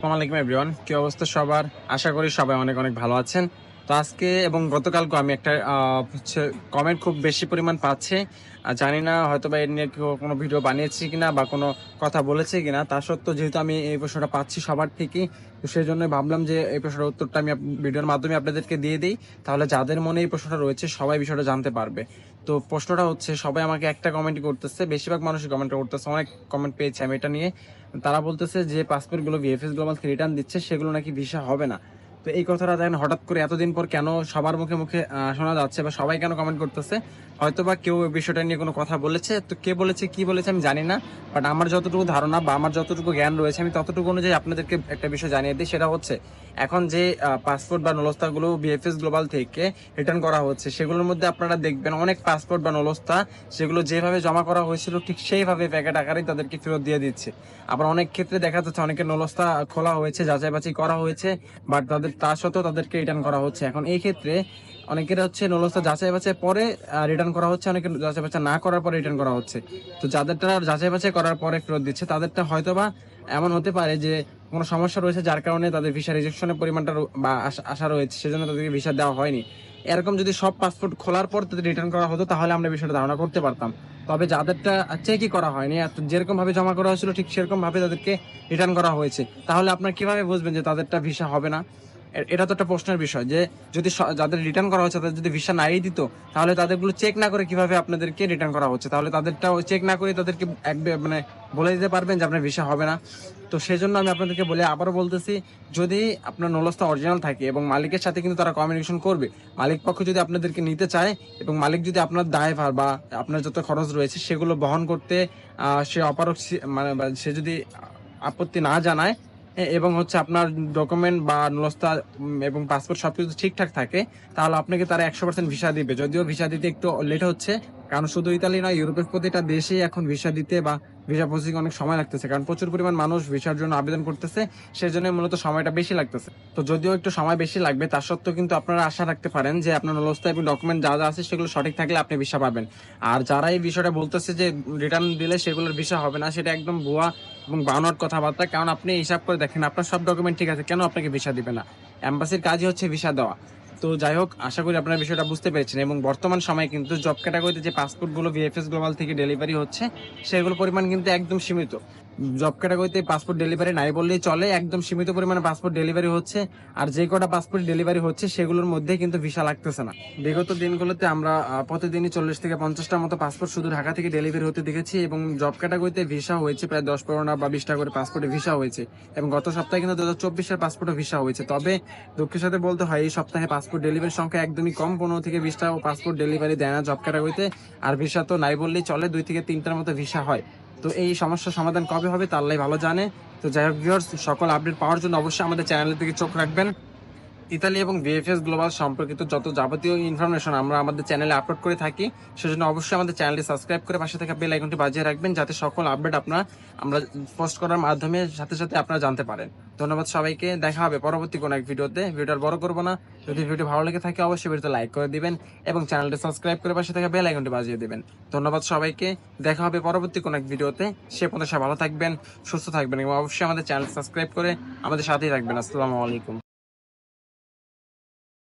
আসসালামু আলাইকুম এভরিওয়ান। কি অবস্থা সবার? আশা করি সবাই অনেক অনেক ভালো আছেন। তো আজকে এবং গতকালকে আমি একটা হচ্ছে কমেন্ট খুব বেশি পরিমাণ পাচ্ছে। আর জানি না হয়তো বা এর নিয়ে কোনো ভিডিও বানিয়েছি কিনা বা কোনো কথা বলেছে কিনা। তা সত্ত্বেও যেহেতু আমি এই প্রশ্নটা পাচ্ছি সবার থেকেই, তো সেই জন্য ভাবলাম যে এই প্রশ্নের উত্তরটা আমি ভিডিওর মাধ্যমে আপনাদেরকে দিয়ে দিই। তাহলে যাদের মনে এই প্রশ্নটা রয়েছে সবাই বিষয়টা জানতে পারবে। তো প্রশ্নটা হচ্ছে, সবাই আমাকে একটা কমেন্ট করতেছে, বেশিরভাগ মানুষই কমেন্ট করতেছে, অনেক কমেন্ট পেয়েছি আমি এটা নিয়ে। তারা বলতেছে যে পাসপোর্টগুলো ভিএফএস গ্লোবাল রিটার্ন দিচ্ছে, সেগুলো নাকি ভিসা হবে না। তো এই কথাটা দেখেন হঠাৎ করে এতদিন পর কেন সবার মুখে মুখে শোনা যাচ্ছে বা সবাই কেন কমেন্ট করতেছে? হয়তো বা কেউ এই বিষয়টা নিয়ে কোনো কথা বলেছে। তো কে বলেছে, কি বলেছে আমি জানি না বাট আমার যতটুকু ধারণা বা আমার যতটুকু জ্ঞান রয়েছে, আমি ততটুকু অনুযায়ী আপনাদেরকে একটা বিষয় জানিয়ে দিই, সেটা হচ্ছে এখন যে পাসপোর্ট বা নলস্তাগুলো বিএফএস গ্লোবাল থেকে রিটার্ন করা হচ্ছে, সেগুলোর মধ্যে আপনারা দেখবেন অনেক পাসপোর্ট বা নলস্তা, সেগুলো যেভাবে জমা করা হয়েছিল, ঠিক সেইভাবে প্যাকেট আকারেই তাদেরকে ফেরত দিয়ে দিচ্ছে। আবার অনেক ক্ষেত্রে দেখা যাচ্ছে অনেকের নলস্তা খোলা হয়েছে যাচাই বাছাই করা হয়েছে বাট তাদের তা সত্ত্বেও তাদেরকে রিটার্ন করা হচ্ছে। এখন এই ক্ষেত্রে অনেকের হচ্ছে নলস্তা যাচাই বাছাই পরে রিটার্ন করা হচ্ছে, অনেকের যাচাই বাছাই না করার পরে রিটার্ন করা হচ্ছে। তো যাদেরটা যাচাই বাছাই করার পরে ফেরত দিচ্ছে, তাদেরটা হয়তোবা এমন হতে পারে যে কোনো সমস্যা রয়েছে যার কারণে তাদের ভিসা রিজেকশনের পরিমাণটা বা আশা- রয়েছে, সেজন্য তাদেরকে ভিসা দেওয়া হয়নি। এরকম যদি সব পাসপোর্ট খোলার পর তাদের রিটার্ন করা হতো, তাহলে আমরা বিষয়টা ধারণা করতে পারতাম। তবে যাদেরটা চেকই করা হয়নি যেরকম ভাবে জমা করা হয়েছিল, ঠিক সেরকম ভাবে তাদেরকে রিটার্ন করা হয়েছে। তাহলে আপনার কীভাবে বুঝবেন যে তাদেরটা ভিসা হবে না? এটা তো একটা প্রশ্নের বিষয় যে যদি যাদের রিটার্ন করা হচ্ছে, তাদের যদি ভিসা নাই দিত, তাহলে তাদেরগুলো চেক না করে কীভাবে আপনাদেরকে রিটার্ন করা হচ্ছে? তাহলে তাদেরটা চেক না করে তাদেরকে এক মানে বলে দিতে পারবেন যে আপনার ভিসা হবে না। তো সেই জন্য আমি আপনাদেরকে বলে আবারও বলতেছি, যদি আপনার নলস্তা অরিজিনাল থাকে এবং মালিকের সাথে কিন্তু তারা কমিউনিকেশন করবে, মালিক পক্ষ যদি আপনাদেরকে নিতে চায় এবং মালিক যদি আপনার দায়ভার বা আপনার যত খরচ রয়েছে সেগুলো বহন করতে সে অপারক মানে সে যদি আপত্তি না জানায় এবং হচ্ছে আপনার ডকুমেন্ট বা নলস্তা এবং পাসপোর্ট সবকিছু ঠিকঠাক থাকে, তাহলে আপনাকে তারা একশো পার্সেন্ট ভিসা দিবে। যদিও ভিসা দিতে একটু লেট হচ্ছে কারণ শুধু ইতালি নয়, ইউরোপের প্রতিটা দেশেই এখন ভিসা দিতে বা ভিসা প্রসেসিং অনেক সময় লাগতেছে। কারণ প্রচুর পরিমাণ মানুষ ভিসার জন্য আবেদন করতেছে সেই জন্য মূলত সময়টা বেশি লাগতেছে। তো যদিও একটু সময় বেশি লাগবে তার সত্ত্বেও কিন্তু আপনারা আশা রাখতে পারেন যে আপনার নলস্তা এবং ডকুমেন্ট যা যা আছে সেগুলো সঠিক থাকলে আপনি ভিসা পাবেন। আর যারা এই বিষয়টা বলতেছে যে রিটার্ন দিলে সেগুলোর ভিসা হবে না, সেটা একদম ভুয়া এবং বানোয়াট কথাবার্তা। কারণ আপনি হিসাব করে দেখেন, আপনার সব ডকুমেন্ট ঠিক আছে, কেন আপনাকে ভিসা দিবে না? এম্বাসির কাজই হচ্ছে ভিসা দেওয়া। তো যাই হোক, আশা করি আপনারা বিষয়টা বুঝতে পেরেছেন। এবং বর্তমান সময়ে কিন্তু জব ক্যাটাগরিতে যে পাসপোর্টগুলো ভিএফএস গ্লোবাল থেকে ডেলিভারি হচ্ছে, সেগুলোর পরিমাণ কিন্তু একদম সীমিত। জব ক্যাটাগরিতে পাসপোর্ট ডেলিভারি নাই বললেই চলে, একদম সীমিত পরিমাণে পাসপোর্ট ডেলিভারি হচ্ছে, আর যে কটা পাসপোর্ট ডেলিভারি হচ্ছে সেগুলোর মধ্যে কিন্তু ভিসা লাগতেছে না। বিগত দিনগুলোতে আমরা প্রতিদিনই চল্লিশ থেকে পঞ্চাশটার মতো পাসপোর্ট শুধু ঢাকা থেকে ডেলিভারি হতে দেখেছি এবং জব ক্যাটাগরিতে ভিসা হয়েছে প্রায় দশ পনেরোটা বা বিশটা করে পাসপোর্টে ভিসা হয়েছে। এবং গত সপ্তাহে কিন্তু দু হাজার চব্বিশের পাসপোর্টে ভিসা হয়েছে। তবে দুঃখের সাথে বলতে হয়, এই সপ্তাহে পাসপোর্ট ডেলিভারির সংখ্যা একদমই কম, পনেরো থেকে বিশটা পাসপোর্ট ডেলিভারি দেয় না জব ক্যাটাগরিতে আর ভিসা তো নাই বললেই চলে, দুই থেকে তিনটার মতো ভিসা হয়। তো এই সমস্যার সমাধান কবে হবে তা আল্লাহ ভালো জানে। তো যাই হোক সকল আপডেট পাওয়ার জন্য অবশ্যই আমাদের চ্যানেলের দিকে চোখ রাখবেন। ইতালি এবং বিএফএস গ্লোবাল সম্পর্কিত যত যাবতীয় ইনফরমেশন আমরা আমাদের চ্যানেলে আপলোড করে থাকি, সেজন্য অবশ্যই আমাদের চ্যানেলটি সাবস্ক্রাইব করে পাশে থাকা বেল আইকনটি বাজিয়ে রাখবেন, যাতে সকল আপডেট আপনারা, আমরা পোস্ট করার মাধ্যমে সাথে সাথে আপনারা জানতে পারেন। ধন্যবাদ সবাইকে, দেখা হবে পরবর্তী কোনো এক ভিডিওতে। ভিডিওটা বড় করব না। যদি ভিডিও ভালো লেগে থাকে, অবশ্যই ভিডিওতে লাইক করে দিবেন এবং চ্যানেলটি সাবস্ক্রাইব করে পাশে থাকা বেল আইকনটি বাজিয়ে দিবেন। ধন্যবাদ সবাইকে, দেখা হবে পরবর্তী কোনো এক ভিডিওতে। সে পর্যন্ত ভালো থাকবেন, সুস্থ থাকবেন এবং অবশ্যই আমাদের চ্যানেল সাবস্ক্রাইব করে আমাদের সাথেই থাকবেন। আসসালামু আলাইকুম।